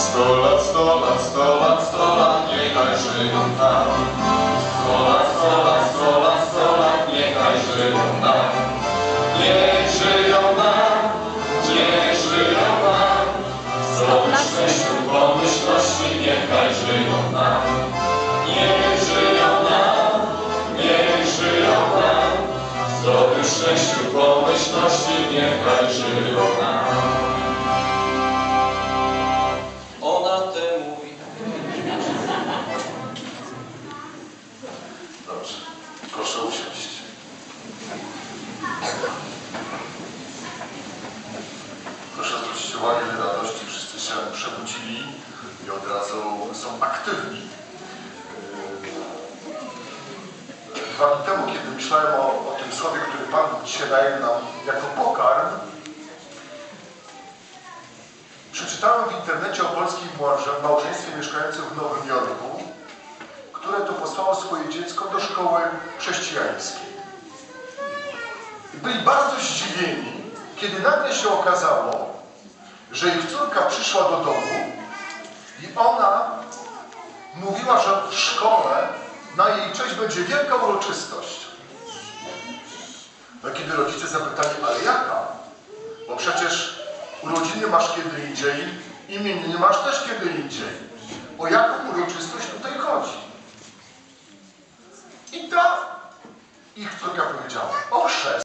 Sto lat, sto lat, sto lat, sto lat, niechaj żyją nam. Sto lat, sto lat, sto lat, sto lat, niechaj żyją nam. Niech żyją nam, niech żyją nam. Zdrowych szczęściu, pomyślności, niechaj żyją nam. Niech żyją nam, niech żyją nam. Zdrowych szczęściu, pomyślności, niechaj żyją nam. Że radości wszyscy się przebudzili i od razu są aktywni. Yy, Dwa dni temu, kiedy myślałem o, o tym słowie, który Pan dzisiaj daje nam jako pokarm, przeczytałem w internecie o polskim małże- małżeństwie mieszkającym w Nowym Jorku, które to posłało swoje dziecko do szkoły chrześcijańskiej. Byli bardzo zdziwieni, kiedy nagle się okazało, że ich córka przyszła do domu i ona mówiła, że w szkole na jej cześć będzie wielka uroczystość. No kiedy rodzice zapytali, ale jaka? Bo przecież urodziny masz kiedy indziej, imieniny masz też kiedy indziej. O jaką uroczystość tutaj chodzi? I ta ich córka powiedziała, o chrzest.